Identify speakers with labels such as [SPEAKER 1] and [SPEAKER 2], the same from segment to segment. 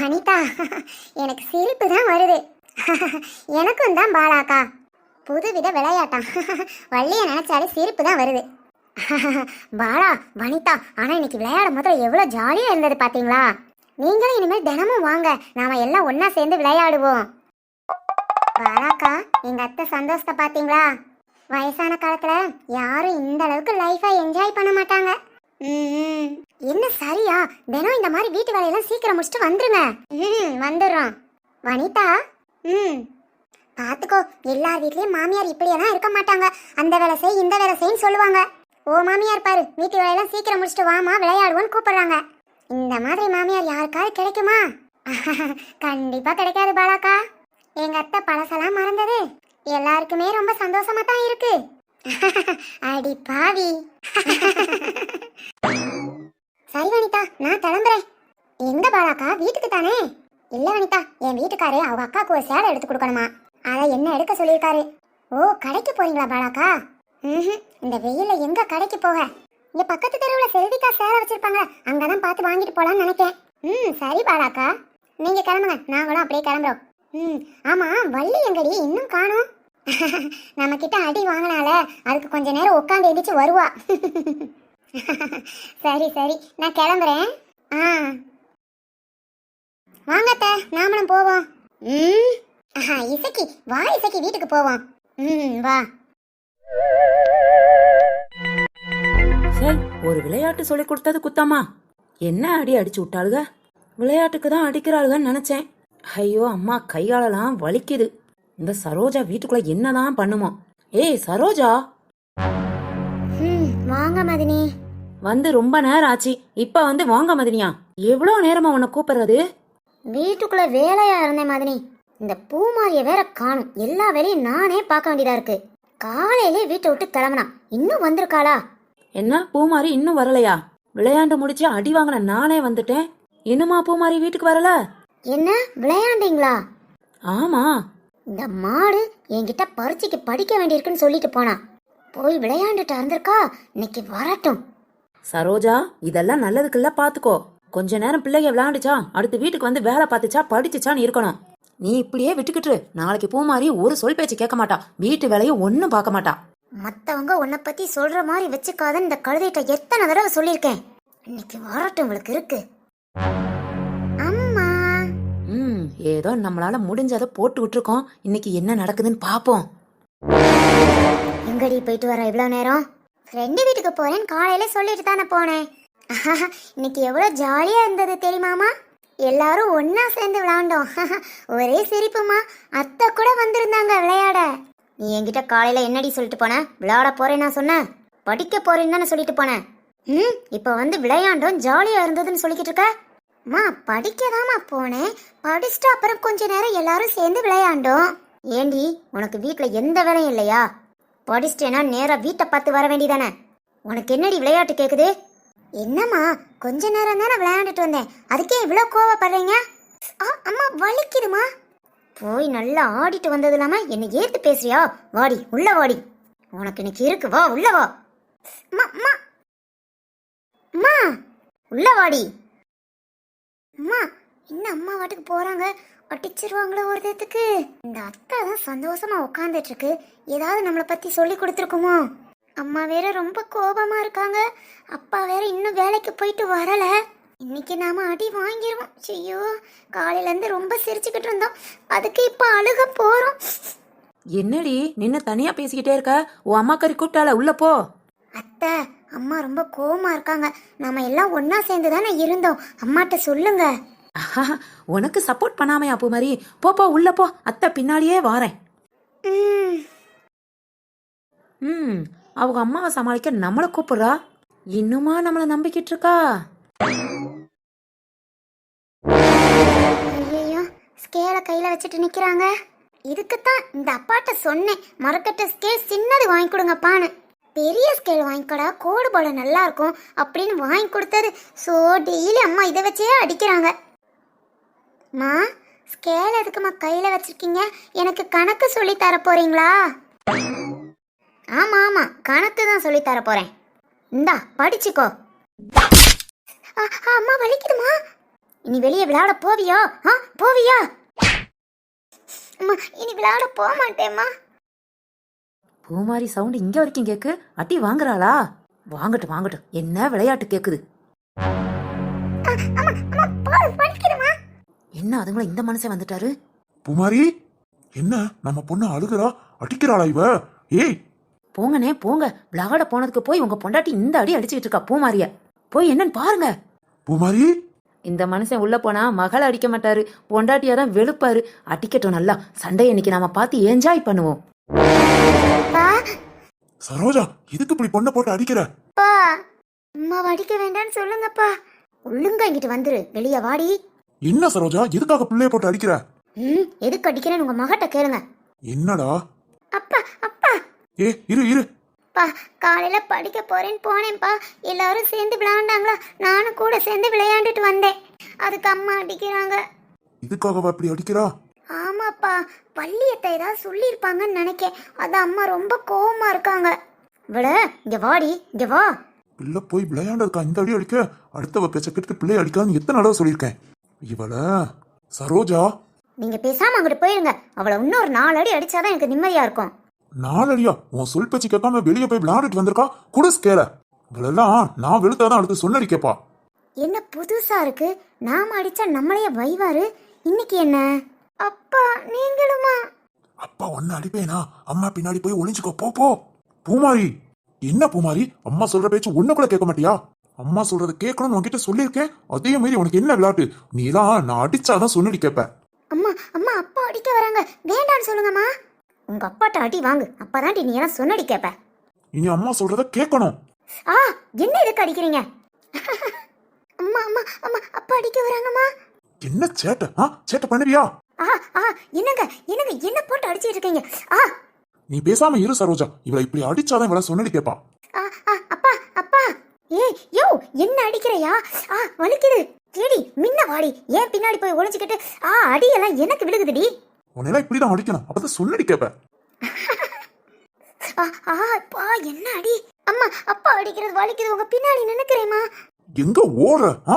[SPEAKER 1] வனிதா எனக்கு சிரிப்பு தான் வருது. எனக்கும் தான் பாலாக்கா. புதுவித விளையாட்டம். வள்ளியை நினைச்சாலே சிரிப்பு தான் வருது. பாலா வனிதா ஆனால் இன்னைக்கு விளையாடும் போது எவ்வளோ ஜாலியாக இருந்தது பார்த்தீங்களா நீங்களும் இனிமேல் தினமும் வாங்க. நாம எல்லாம் ஒன்றா சேர்ந்து விளையாடுவோம். பாலாக்கா எங்கள் அத்தை சந்தோஷத்தை பார்த்தீங்களா வயசான காலத்தில் யாரும் இந்த அளவுக்கு லைஃபை என்ஜாய் பண்ண மாட்டாங்க. ம் என்ன சரியா? தினம் இந்த மாதிரி வீட்டு வேலையெல்லாம் சீக்கிரம் முடிச்சுட்டு வந்துருங்க. ம் வந்துடுறோம். வனிதா? ம் பார்த்துக்கோ எல்லார் வீட்லயும் மாமியார் இப்படியெல்லாம் இருக்க மாட்டாங்க. அந்த வேலை செய் இந்த வேலை செய்ன்னு சொல்லுவாங்க. ஓ மாமியார் பாரு வீட்டு வேலையெல்லாம் சீக்கிரம் முடிச்சுட்டு வாமா விளையாடுவோன்னு கூப்பிடுறாங்க. இந்த மாதிரி மாமியார் யாருக்காவது கிடைக்குமா? கண்டிப்பா கிடைக்காது பாலாக்கா. எங்க அத்தை பழசெல்லாம் மறந்தது. எல்லாருக்குமே ரொம்ப சந்தோஷமா தான் இருக்கு. அடி பாவி. சரி வனிதா நான் கிளம்புறேன். எங்க பாலாக்கா? வீட்டுக்கு தானே? இல்ல வனிதா என் வீட்டுக்காரு அவங்க அக்காவுக்கு ஒரு சேலை எடுத்து கொடுக்கணுமா? அதை என்ன எடுக்க சொல்லியிருக்காரு? ஓ கடைக்கு போறீங்களா பாலாக்கா? ம்ஹும். இந்த வெயில்ல எங்க கடைக்கு போக? இங்க பக்கத்து தெருவுல செல்விக்கா சேலை வச்சிருப்பாங்க அங்கதான் பார்த்து வாங்கிட்டு போலாம்னு நினைக்கேன். ம் சரி பாலாக்கா. நீங்க கிளம்புங்க நாங்களும் அப்படியே கிளம்புறோம். ம் ஆமா வள்ளி எங்கடி? இன்னும் காணும். நம்ம கிட்ட அடி வாங்கினால அதுக்கு கொஞ்ச நேரம் உட்காந்து எந்திரிச்சு வருவா. சரி சரி. நான் கிளம்புறேன். ஆ. வாங்க அத்தை. நாமளும் போவோம். ம். ஆஹா, இசக்கி. வா இசக்கி. வீட்டுக்கு போவோம். ம் வா.
[SPEAKER 2] சரி ஒரு விளையாட்டு சொல்லி கொடுத்தது குத்தமா என்ன அடி அடிச்சு விட்டாளுக? விளையாட்டுக்கு தான் அடிக்கிறாளுகன்னு நினைச்சேன். ஐயோ அம்மா கைகாலெல்லாம் வலிக்குது. இந்த சரோஜா வீட்டுக்குள்ள என்னதான் பண்ணுமோ. ஏய் சரோஜா.
[SPEAKER 1] வாங்க மதினி.
[SPEAKER 2] வந்து ரொம்ப நேரம் ஆச்சு. இப்ப வந்து வாங்க மதினியா. எவ்வளவு நேரமா உன்னை கூப்பிடுறது?
[SPEAKER 1] வீட்டுக்குள்ள வேலையா இருந்தேன் மதினி. இந்த பூமாரிய வேற காணும். எல்லா வேலையும் நானே பார்க்க வேண்டியதா இருக்கு. காலையிலே வீட்டை விட்டு கிளம்புனா இன்னும் வந்திருக்காளா?
[SPEAKER 2] என்ன? பூமாரி இன்னும் வரலையா? விளையாண்டு முடிச்சு அடி வாங்கின நானே வந்துட்டேன். இன்னுமா பூமாரி வீட்டுக்கு வரல?
[SPEAKER 1] என்ன? விளையாண்டீங்களா?
[SPEAKER 2] ஆமா.
[SPEAKER 1] இந்த மாடு என்கிட்ட பரீட்சைக்கு படிக்க வேண்டியிருக்குன்னு சொல்லிட்டு போனா போய் விளையாண்டுட்டு இருந்திருக்கா இன்னைக்கு வரட்டும்.
[SPEAKER 2] சரோஜா இதெல்லாம் நல்லதுக்குல்ல பாத்துக்கோ. கொஞ்ச நேரம் பிள்ளைங்க விளையாண்டுச்சா அடுத்து வீட்டுக்கு வந்து வேலை பார்த்துச்சா படிச்சுச்சான்னு இருக்கணும். நீ இப்படியே விட்டுக்கிட்டு நாளைக்கு பூமாரி ஒரு சொல் பேச்சு கேட்க மாட்டா. வீட்டு வேலையும் ஒன்னும் பார்க்க மாட்டா.
[SPEAKER 1] மத்தவங்க உன்னை பத்தி சொல்ற மாதிரி வச்சுக்காதன்னு இந்த கழுதைட்ட எத்தனை தடவை சொல்லியிருக்கேன். இன்னைக்கு வரட்டும் உங்களுக்கு இருக்கு. அம்மா.
[SPEAKER 2] ம் ஏதோ நம்மளால முடிஞ்சதை போட்டு விட்டுருக்கோம் இன்னைக்கு என்ன நடக்குதுன்னு பாப்போம்.
[SPEAKER 1] எங்கடி போயிட்டு வர இவ்வளவு நேரம்? ஃப்ரெண்டு வீட்டுக்கு போறேன்னு காலையில சொல்லிட்டு தானே போனேன். இன்னைக்கு எவ்வளோ ஜாலியா இருந்தது தெரியுமாமா? எல்லாரும் ஒன்னா சேர்ந்து விளையாண்டோம் ஒரே சிரிப்புமா. அத்தை கூட வந்திருந்தாங்க விளையாட. நீ என்கிட்ட காலையில என்னடி சொல்லிட்டு போன? விளையாட நான் சொன்ன? படிக்க போறேன்னு தானே சொல்லிட்டு போனேன் ம் இப்போ வந்து விளையாண்டோம் ஜாலியா இருந்ததுன்னு சொல்லிக்கிட்டு இருக்க? மா படிக்கதாம்மா போனேன். படிச்சுட்டு அப்புறம் கொஞ்ச நேரம் எல்லாரும் சேர்ந்து விளையாண்டோம். ஏண்டி உனக்கு வீட்டில் எந்த வேலையும் இல்லையா? படிச்சிட்டேனா நேரா வீட்டை பார்த்து வர வேண்டியதானே? உனக்கு என்னடி விளையாட்டு கேக்குது? என்னம்மா கொஞ்ச நேரம் தானே விளையாண்டுட்டு வந்தேன். அதுக்கே இவ்வளோ கோவப்படுறீங்க? ஆ, அம்மா வலிக்குதுமா போய் நல்லா ஆடிட்டு வந்தது இல்லாம என்னை ஏத்து பேசுறியா? வாடி உள்ள வாடி. உனக்கு இன்னைக்கு இருக்கு வா உள்ள வா. அம்மா, அம்மா. அம்மா உள்ள வாடி. அம்மா என்ன அம்மா வாட்டுக்கு போறாங்க? அடிச்சிருவாங்களோ ஒரு இடத்துக்கு இந்த அத்தை தான் சந்தோஷமா உட்காந்துட்டு இருக்கு ஏதாவது நம்மளை பத்தி சொல்லி கொடுத்துருக்குமோ? அம்மா வேற ரொம்ப கோபமா இருக்காங்க. அப்பா வேற இன்னும் வேலைக்கு போயிட்டு வரல. இன்னைக்கு நாம அடி வாங்கிருவோம். ஐயோ காலையில இருந்து ரொம்ப சிரிச்சுக்கிட்டு இருந்தோம். அதுக்கு இப்ப அழுக போறோம்.
[SPEAKER 2] என்னடி நின்னு தனியா பேசிக்கிட்டே இருக்க? உன் அம்மா கறி கூப்பிட்டால உள்ள போ.
[SPEAKER 1] அத்தை அம்மா ரொம்ப கோவமா இருக்காங்க. நாம எல்லாம் ஒண்ணா சேர்ந்து தானே இருந்தோம். அம்மாட்ட சொல்லுங்க.
[SPEAKER 2] உனக்கு சப்போர்ட் பண்ணாமையா போ போ உள்ள போ. அத்தை பின்னாடியே வாரேன்.
[SPEAKER 1] ம்.
[SPEAKER 2] அவங்க அம்மாவை சமாளிக்க நம்மள கூப்பிடுறா? இன்னுமா நம்மள நம்பிக்கிட்டு இருக்கா?
[SPEAKER 1] ஐயோ ஸ்கேலை கையில வச்சுட்டு நிக்கிறாங்க. இதுக்குத்தான் இந்த அப்பாட்ட சொன்னேன். மரக்கட்ட ஸ்கேல் சின்னது வாங்கி கொடுங்கப்பான்னு. பெரிய ஸ்கேல் வாங்கிக்கடா கோடு போல நல்லா இருக்கும் அப்படின்னு வாங்கி கொடுத்தது. ஸோ டெய்லி அம்மா இதை வச்சே அடிக்கிறாங்க. மா ஸ்கேல் எதுக்குமா கையில வச்சிருக்கீங்க? எனக்கு கணக்கு சொல்லி தர போறீங்களா? ஆமா ஆமா கணக்கு தான் சொல்லி தர போறேன். இந்தா படிச்சுக்கோ. அம்மா வலிக்குதுமா? இனி வெளியே விளையாட போவியா? ஆ போவியா? அம்மா இனி விளையாட போக மாட்டேம்மா.
[SPEAKER 2] பூமாரி சவுண்ட் இங்க வரைக்கும் கேக்கு. அட்டி வாங்குறாளா? வாங்கட்டும் வாங்கட்டும். என்ன விளையாட்டு கேக்குது?
[SPEAKER 1] அம்மா அம்மா பால் வலிக்குதுமா
[SPEAKER 2] என்ன அதுங்கள இந்த மனுஷன் வந்துட்டாரு?
[SPEAKER 3] புமாரி என்ன? நம்ம பொண்ணு அழுகுறா? அடிக்கிறாளா இவ? ஏய்!
[SPEAKER 2] போங்கண்ணே போங்க. விளையாட போனதுக்கு போய் உங்க பொண்டாட்டி இந்த அடி அடிச்சுக்கிட்டு இருக்கா பூமாரிய. போய் என்னன்னு பாருங்க.
[SPEAKER 3] புமாரி!
[SPEAKER 2] இந்த மனுஷன் உள்ள போனா மகளை அடிக்க மாட்டாரு பொண்டாட்டியா தான் வெளுப்பாரு. அடிக்கட்டும் நல்லா சண்டை இன்னைக்கு நாம பார்த்து என்ஜாய் பண்ணுவோம்.
[SPEAKER 3] சரோஜா எதுக்கு இப்படி பொண்ணை போட்டு அடிக்கிற?
[SPEAKER 1] அம்மா அடிக்க வேண்டாம்னு சொல்லுங்கப்பா. ஒழுங்கா இங்கிட்டு வந்துரு வெளியே வாடி.
[SPEAKER 3] என்ன சரோஜா எதுக்காக பிள்ளைய போட்டு அடிக்கிற?
[SPEAKER 1] ம் எதுக்கு அடிக்கிறேன்னு உங்க மகட்ட கேளுங்க.
[SPEAKER 3] என்னடா?
[SPEAKER 1] அப்பா அப்பா.
[SPEAKER 3] ஏ இரு இரு.
[SPEAKER 1] பா காலையில படிக்க போறேன்னு போனேன்ப்பா எல்லாரும் சேர்ந்து விளையாண்டாங்களா? நானும் கூட சேர்ந்து விளையாண்டுட்டு வந்தேன். அதுக்கு அம்மா அடிக்கிறாங்க.
[SPEAKER 3] இதுக்காகவா இப்படி அடிக்கிறா?
[SPEAKER 1] ஆமாப்பா பள்ளியத்தை ஏதாவது சொல்லியிருப்பாங்கன்னு நினைக்கேன். அது அம்மா ரொம்ப கோவமா இருக்காங்க. விட இங்க வாடி இங்க வா.
[SPEAKER 3] பிள்ளை போய் விளையாண்டதுக்கா இந்த அடி அடிக்க? அடுத்தவ பேச்ச கேட்டு பிள்ளை அடிக்காதுன்னு எத்தனை தடவை சொல்லியிருக்கேன். இவள? சரோஜா?
[SPEAKER 1] நீங்க பேசாம அங்கிட்டு போயிருங்க. அவளை இன்னொரு நாலு அடி அடிச்சாதான் எனக்கு நிம்மதியா இருக்கும்.
[SPEAKER 3] நாலடியா? உன் சொல் பேச்சு கேட்காம வெளியே போய் விளையாடிட்டு வந்திருக்கா? குடு ஸ்கேல இவளெல்லாம் நான் வெளுத்தாதான் அடுத்து சொன்னடி கேப்பா.
[SPEAKER 1] என்ன புதுசா இருக்கு? நாம அடிச்சா நம்மளையே வைவாரு? இன்னைக்கு என்ன? அப்பா நீங்களுமா?
[SPEAKER 3] அப்பா ஒன்னு அடிப்பேனா? அம்மா பின்னாடி போய் ஒளிஞ்சுக்கோ போ போ. பூமாரி என்ன பூமாரி? அம்மா சொல்ற பேச்சு ஒண்ணு கூட கேட்க மாட்டியா? அம்மா சொல்றத கேட்கணும்னு உன்கிட்ட சொல்லியிருக்கேன். அதே மாதிரி உனக்கு என்ன விளையாட்டு? நீ தான் நான் அடிச்சாதான் சொன்னடி கேப்ப.
[SPEAKER 1] அம்மா அம்மா அப்பா அடிக்க வராங்க. வேண்டான்னு சொல்லுங்கம்மா. உங்க அப்பாட்ட அடி வாங்கு. அப்பதான்டி நீ எல்லாம் சொன்னடி கேப்ப.
[SPEAKER 3] இனி அம்மா சொல்றத கேட்கணும்.
[SPEAKER 1] ஆ என்ன இதுக்கு அடிக்கிறீங்க? அம்மா அம்மா அம்மா அப்பா அடிக்க வராங்கம்மா.
[SPEAKER 3] என்ன சேட்டை? ஆ சேட்டை பண்ணுவியா
[SPEAKER 1] ஆ ஆ என்னங்க என்னங்க என்ன போட்டு அடிச்சிட்டு இருக்கீங்க? ஆ.
[SPEAKER 3] நீ பேசாம இரு சரோஜா. இவளை இப்படி அடிச்சாதான் இவளை சொன்னடி கேப்பா.
[SPEAKER 1] ஆ ஆ அப்பா அப்பா. ஏய் யோ என்ன அடிக்கிறையா? ஆ வலிக்குது. கேடி மின்ன வாடி. ஏன் பின்னாடி போய் ஒளிஞ்சுக்கிட்டு? ஆ அடியெல்லாம் எனக்கு விழுகுதுடி.
[SPEAKER 3] உன்னையெல்லாம் இப்படிதான் அடிக்கணும். அப்பதான் சொன்னடி கேப்ப.
[SPEAKER 1] ஆ ஆ என்ன அடி? அம்மா அப்பா அடிக்கிறது வலிக்குது. உங்க பின்னாடி நினைக்கிறேம்மா
[SPEAKER 3] எங்க ஓடுற? ஆ?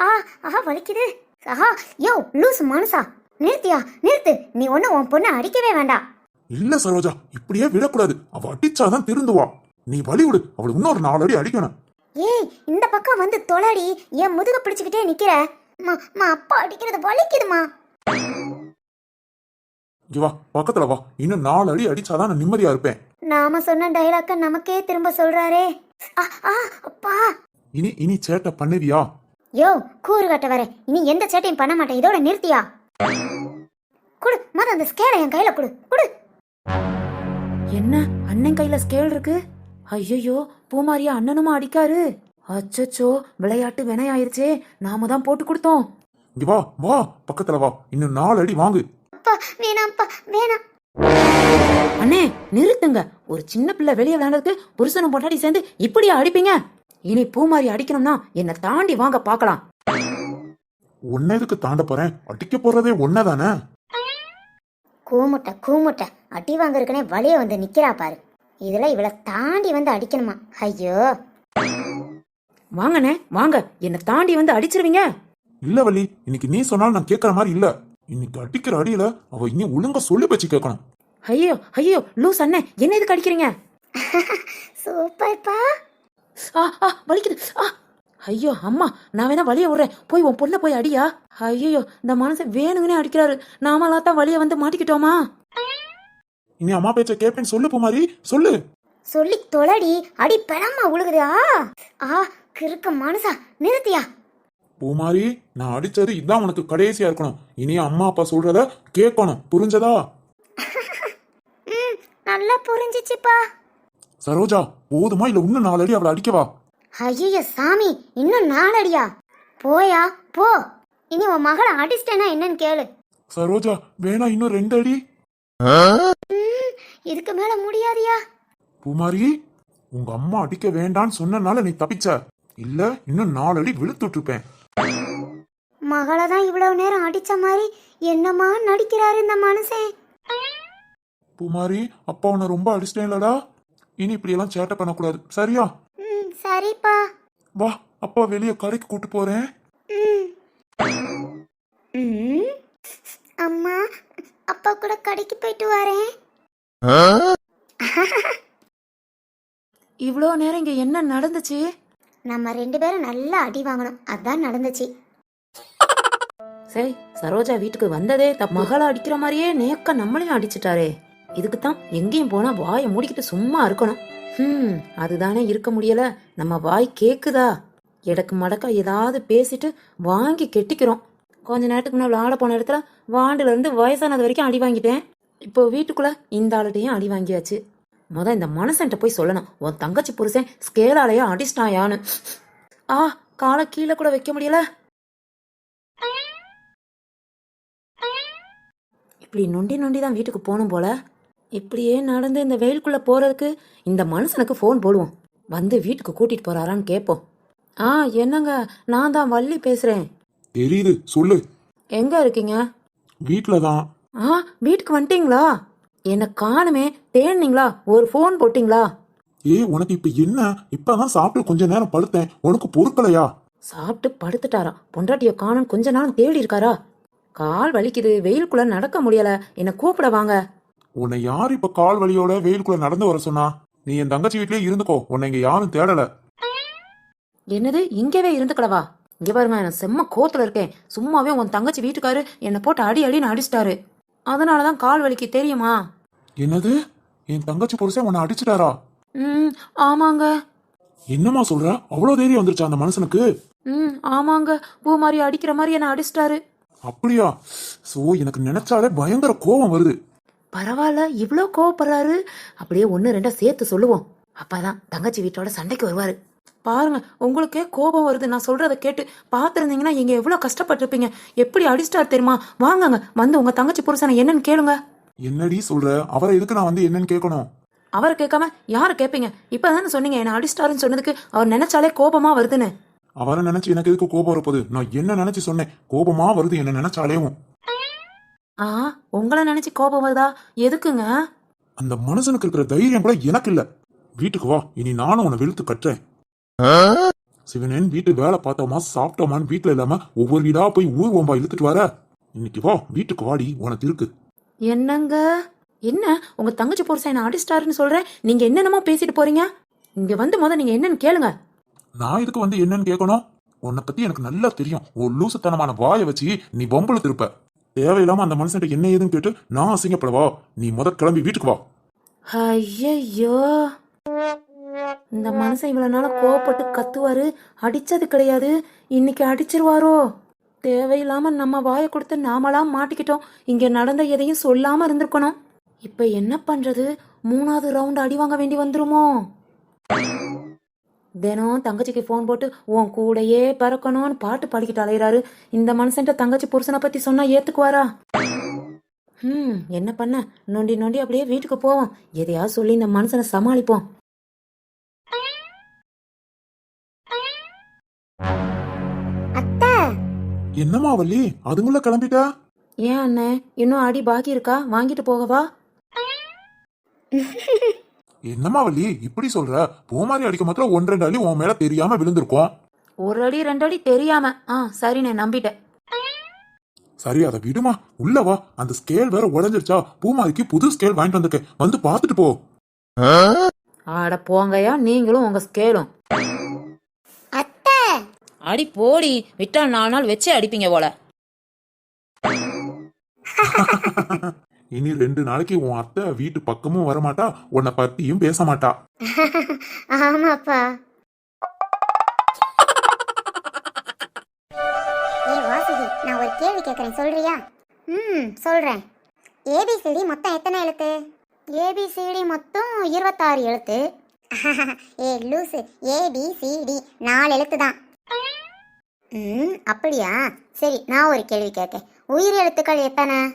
[SPEAKER 1] ஆ ஆ வலிக்குது. ஆஹா யோ லூஸ் மனுஷா. நிறுத்தியா? நிறுத்து. நீ ஒன்னும் உன் பொண்ணை அடிக்கவே வேண்டாம்.
[SPEAKER 3] இல்ல சரோஜா. இப்படியே விடக்கூடாது. அவ அடிச்சாதான் திருந்துவா. நீ வழி விடு. அவளை இன்னொரு நாலு அடி அடிக்கணும்.
[SPEAKER 1] ஏய் இந்த பக்கம் வந்து தொலைடி என் முதுக பிடிச்சுக்கிட்டே நிக்கிற. அம்மா, அம்மா அப்பா அடிக்கிறது வலிக்குதுமா.
[SPEAKER 3] இங்க வா பக்கத்துல வா. இன்னும் நாலு அடி அடிச்சாதான் நான் நிம்மதியா இருப்பேன்.
[SPEAKER 1] நாம சொன்ன டைலாக்க நமக்கே திரும்ப சொல்றாரே. அப்பா.
[SPEAKER 3] இனி இனி சேட்டை பண்ணுவியா?
[SPEAKER 1] யோ கூறு கட்ட வர இனி எந்த சேட்டையும் பண்ண மாட்டேன். இதோட நிறுத்தியா? குடு மத அந்த ஸ்கேலை என் கையில குடு. குடு.
[SPEAKER 2] என்ன? அண்ணன் கையில ஸ்கேல் இருக்கு? ஐயோ பூமாரியா அண்ணனுமா அடிக்காரு? அச்சச்சோ விளையாட்டு வினையாயிருச்சே. நாம தான் போட்டு கொடுத்தோம்.
[SPEAKER 3] இங்க வா வா பக்கத்துல வா. இன்னும் நாலு அடி வாங்கு.
[SPEAKER 1] அப்பா வேணாம்ப்பா வேணாம்.
[SPEAKER 2] அண்ணே நிறுத்துங்க. ஒரு சின்ன பிள்ளை வெளியே விளையாண்டதுக்கு புருஷனும் பொண்டாட்டி சேர்ந்து இப்படியா அடிப்பீங்க? இனி பூமாரி அடிக்கணும்னா என்னை தாண்டி வாங்க பார்க்கலாம்.
[SPEAKER 3] உன்னை எதுக்கு தாண்ட போறேன்? அடிக்க போறதே ஒன்னதானே
[SPEAKER 1] கூமுட்டை கூமுட்டை. அடி வாங்குறதுக்குனே வழிய வந்து நிக்கிறா பாரு. இதுல இவளை தாண்டி வந்து அடிக்கணுமா? ஐயோ.
[SPEAKER 2] வாங்கண்ணே வாங்க. என்னை தாண்டி வந்து அடிச்சிருவீங்க?
[SPEAKER 3] இல்ல வள்ளி இன்னைக்கு நீ சொன்னாலும் நான் கேட்கற மாதிரி இல்ல. இன்னைக்கு அடிக்கிற அடியில அவ இனி ஒழுங்கா சொல்லி வச்சு கேட்கணும்
[SPEAKER 2] ஐயோ ஐயோ லூஸ் அண்ணே. என்ன எதுக்கு அடிக்கிறீங்க?
[SPEAKER 1] சூப்பர்ப்பா.
[SPEAKER 2] ஆ ஆ வலிக்குது. ஆ. ஐயோ அம்மா நான் வேணா வழிய விடுறேன். போய் உன் பொண்ணை போய் அடியா? ஐயோ இந்த மனுஷன் வேணுங்கன்னே அடிக்கிறாரு. நாமளா தான் வழிய வந்து மாட்டிக்கிட்டோமா?
[SPEAKER 3] இனி அம்மா பேச்ச கேட்பேன்னு சொல்லு பூமாரி சொல்லு.
[SPEAKER 1] சொல்லி தொலைடி அடி பெணமா உழுகுது ஆ? ஆ கிறுக்க மனுஷா நிறுத்தியா?
[SPEAKER 3] பூமாரி நான் அடிச்சது இதான் உனக்கு கடைசியா இருக்கணும். இனி அம்மா அப்பா சொல்றத கேட்கணும். புரிஞ்சதா?
[SPEAKER 1] நல்லா புரிஞ்சிச்சுப்பா.
[SPEAKER 3] சரோஜா போதுமா? இல்ல இன்னும் நாலு அடி அவளை அடிக்கவா
[SPEAKER 1] ஐயோ சாமி இன்னும் நாலடியா? போயா? போ. இனி உன் மகளை அடிச்சிட்டேனா என்னன்னு கேளு.
[SPEAKER 3] சரோஜா வேணா இன்னும் ரெண்டு அடி
[SPEAKER 1] இதுக்கு மேல முடியாதியா?
[SPEAKER 3] பூமாரி உங்க அம்மா அடிக்க வேண்டான்னு சொன்னனால நீ தப்பிச்ச. இல்ல இன்னும் நாலு அடி விழுத்துட்டு இருப்பேன்
[SPEAKER 1] மகளை தான் இவ்வளவு நேரம் அடிச்ச மாதிரி என்னமா நடிக்கிறாரு இந்த மனுஷன்?
[SPEAKER 3] பூமாரி அப்பா உன்னை ரொம்ப அடிச்சிட்டேன்லடா. இனி இப்படி எல்லாம் சேட்டை பண்ணக்கூடாது. சரியா?
[SPEAKER 1] சரிப்பா.
[SPEAKER 3] வா அப்பா வெளியே கடைக்கு கூட்டு போறேன்.
[SPEAKER 1] அம்மா அப்பா கூட கடைக்கு போயிட்டு வரேன்.
[SPEAKER 2] இவ்வளோ நேரம் இங்க என்ன நடந்துச்சு?
[SPEAKER 1] நம்ம ரெண்டு பேரும் நல்லா அடி வாங்கணும். அதான் நடந்துச்சு.
[SPEAKER 2] சரி சரோஜா வீட்டுக்கு வந்ததே த மகளை அடிக்கிற மாதிரியே நேக்க நம்மளையும் அடிச்சிட்டாரே. இதுக்கு தான் எங்கேயும் போனா வாயை மூடிக்கிட்டு சும்மா இருக்கணும். ஹம் அதுதானே இருக்க முடியல. நம்ம வாய் கேக்குதா? எடக்கு மடக்கா ஏதாவது பேசிட்டு வாங்கி கெட்டிக்கிறோம். கொஞ்ச நேரத்துக்கு முன்னாடி விளாட போன இடத்துல வாண்டுல இருந்து வயசானது வரைக்கும் அடி வாங்கிட்டேன். இப்போ வீட்டுக்குள்ள இந்த ஆளுகிட்டையும் அடி வாங்கியாச்சு. முத இந்த மனசன்ட்ட போய் சொல்லணும். உன் தங்கச்சி புருஷன் ஸ்கேலாலேயே அடிச்சிட்டாயான்னு. ஆ காலை கீழே கூட வைக்க முடியல. இப்படி நொண்டி நொண்டி தான் வீட்டுக்கு போகணும் போல. இப்படியே நடந்து இந்த வெயிலுக்குள்ளே போறதுக்கு இந்த மனுஷனுக்கு ஃபோன் போடுவோம். வந்து வீட்டுக்கு கூட்டிட்டு போறாரான்னு கேட்போம். ஆ என்னங்க? நான் தான் வள்ளி பேசுறேன்.
[SPEAKER 3] தெரியுது சொல்லு.
[SPEAKER 2] எங்க இருக்கீங்க?
[SPEAKER 3] வீட்டில தான்.
[SPEAKER 2] ஆ வீட்டுக்கு வந்துட்டீங்களா? என்ன காணுமே தேடினீங்களா? ஒரு ஃபோன் போட்டீங்களா?
[SPEAKER 3] ஏ உனக்கு இப்ப என்ன? இப்பதான் சாப்பிட்டு கொஞ்ச நேரம் படுத்தேன். உனக்கு பொறுக்கலையா?
[SPEAKER 2] சாப்பிட்டு படுத்துட்டாராம் பொண்டாட்டிய காணும் கொஞ்ச நாள் தேடி இருக்காரா கால் வலிக்குது வெயிலுக்குள்ள நடக்க முடியல. என்ன கூப்பிட வாங்க.
[SPEAKER 3] உன்னை யார் இப்ப கால் வலியோட வெயிலுக்குள்ள நடந்து வர சொன்னா? நீ என் தங்கச்சி வீட்லயே இருந்துக்கோ. உன்னை இங்க யாரும் தேடல.
[SPEAKER 2] என்னது இங்கவே இருந்துக்கலவா இங்க பாருங்க நான் செம்ம கோத்துல இருக்கேன். சும்மாவே உன் தங்கச்சி வீட்டுக்காரு என்னை போட்டு அடி அடின்னு அடிச்சிட்டாரு. அதனாலதான் கால் வலிக்கு தெரியுமா?
[SPEAKER 3] என்னது? என் தங்கச்சி புருஷன் உன்னை அடிச்சிட்டாரா?
[SPEAKER 2] ம் ஆமாங்க.
[SPEAKER 3] என்னம்மா சொல்ற? அவ்வளவு தைரியம் வந்துருச்சா அந்த மனுஷனுக்கு?
[SPEAKER 2] ம் ஆமாங்க. பூ மாதிரி அடிக்கிற மாதிரி என்னை அடிச்சிட்டாரு.
[SPEAKER 3] அப்படியா? சோ எனக்கு நினைச்சாலே பயங்கர கோபம் வருது.
[SPEAKER 2] பரவாயில்ல இவ்வளோ கோவப்படுறாரு. அப்படியே ஒன்று ரெண்டா சேர்த்து சொல்லுவோம். அப்பதான் தங்கச்சி வீட்டோட சண்டைக்கு வருவாரு. பாருங்க உங்களுக்கே கோபம் வருது. நான் சொல்றத கேட்டு பார்த்துருந்தீங்கன்னா நீங்க எவ்வளோ கஷ்டப்பட்டிருப்பீங்க. எப்படி அடிச்சிட்டார் தெரியுமா? வாங்கங்க வந்து உங்க தங்கச்சி புருஷனை என்னன்னு கேளுங்க.
[SPEAKER 3] என்னடி சொல்ற? அவரை எதுக்கு நான் வந்து என்னன்னு கேட்கணும்?
[SPEAKER 2] அவரை கேட்காம யாரை கேட்பீங்க? இப்பதானே சொன்னீங்க என்ன அடிச்சிட்டாருன்னு சொன்னதுக்கு அவர் நினைச்சாலே கோபமா வருதுன்னு.
[SPEAKER 3] அவரை நினைச்சு எனக்கு எதுக்கு கோபம் வரப்போகுது? நான் என்ன நினைச்சு சொன்னேன்? கோபமா வருது என்ன நினைச்சாலேவும்
[SPEAKER 2] ஆ உங்களை நினைச்சு கோபம் வருதா? எதுக்குங்க?
[SPEAKER 3] அந்த மனுஷனுக்கு இருக்கிற தைரியம் கூட எனக்கு இல்ல. வீட்டுக்கு வா இனி நானும் உன்னை வெளுத்து கட்டுறேன். சிவனேன் வீட்டு வேலை பார்த்தோமா சாப்பிட்டோமான்னு வீட்டுல இல்லாம ஒவ்வொரு வீடா போய் ஊர் ஓம்பா இழுத்துட்டு வர? இன்னைக்கு வா வீட்டுக்கு வாடி உனக்கு இருக்கு.
[SPEAKER 2] என்னங்க? என்ன? உங்க தங்கச்சி புருஷன் என்ன அடிச்சிட்டாருன்னு சொல்றேன் நீங்க என்னென்னமோ பேசிட்டு போறீங்க? இங்க வந்து முத நீங்க என்னன்னு கேளுங்க.
[SPEAKER 3] நான் இதுக்கு வந்து என்னன்னு கேட்கணும்? உன்னை பத்தி எனக்கு நல்லா தெரியும். ஒரு லூசுத்தனமான வாயை வச்சு நீ பொம்பளை திருப்ப. தேவையில்லாம அந்த மனுஷன்ட்ட என்ன ஏதுன்னு கேட்டு நான் அசிங்கப்படவா? நீ முத கிளம்பி வீட்டுக்கு வா.
[SPEAKER 2] ஐயையோ. இந்த மனுஷன் இவ்வளவு நாளா கோவப்பட்டு கத்துவாரு அடிச்சது கிடையாது. இன்னைக்கு அடிச்சிருவாரோ? தேவையில்லாம நம்ம வாயை கொடுத்து நாமலாம் மாட்டிக்கிட்டோம். இங்க நடந்த எதையும் சொல்லாம இருந்திருக்கணும். இப்ப என்ன பண்றது? மூணாவது ரவுண்ட் அடி வாங்க வேண்டி வந்துருமோ? தினம் தங்கச்சிக்கு ஃபோன் போட்டு உன் கூடயே பறக்கணும்னு பாட்டு பாடிக்கிட்டு அலையிறாரு. இந்த மனுஷன்ட்ட தங்கச்சி புருஷனை பத்தி சொன்னா ஏத்துக்குவாரா? ம் என்ன பண்ண? நொண்டி நொண்டி அப்படியே வீட்டுக்கு போவோம். எதையாவது சொல்லி இந்த மனுஷனை சமாளிப்போம்.
[SPEAKER 3] என்னம்மா வள்ளி? அதுங்குள்ள கிளம்பிட்ட?
[SPEAKER 2] ஏன் அண்ணே இன்னும் அடி பாக்கி இருக்கா? வாங்கிட்டு போகவா?
[SPEAKER 3] என்னம்மா வள்ளி இப்படி சொல்ற? பூமாரி அடிக்க மாத்திரம் ஒன்று ரெண்டு அள்ளி உன் மேல தெரியாம விழுந்திருக்கோம்.
[SPEAKER 2] ஒரு அடி ரெண்டு அடி தெரியாம. ஆ சரிண்ணே நம்பிட்டேன்.
[SPEAKER 3] சரி அதை விடுமா. உள்ள வா. அந்த ஸ்கேல் வேற உடஞ்சிருச்சா? பூமாரிக்கு புது ஸ்கேல் வாங்கிட்டு வந்திருக்கேன் வந்து பார்த்துட்டு போ.
[SPEAKER 2] ஆட போங்கய்யா நீங்களும் உங்க ஸ்கேலும் அடி போடி விட்டா நாலு நாள் வச்சு அடிப்பீங்க போல.
[SPEAKER 3] இனி ரெண்டு நாளைக்கு உன் அத்தை வீட்டு பக்கமும் வரமாட்டா உன்னை பத்தியும் பேச மாட்டா.
[SPEAKER 1] ஆமாப்பா. ஏ வாசுகி நான் ஒரு கேள்வி கேட்குறேன் சொல்றியா? ம் சொல்றேன். ஏபிசிடி மொத்தம் எத்தனை எழுத்து? ஏபிசிடி மொத்தம் இருபத்தாறு எழுத்து. ஏ லூசு. ஏபிசிடி நாலு எழுத்து தான் ம் அப்படியா? சரி நான் ஒரு கேள்வி கேட்கேன் உயிர் எழுத்துக்கள் எத்தனை?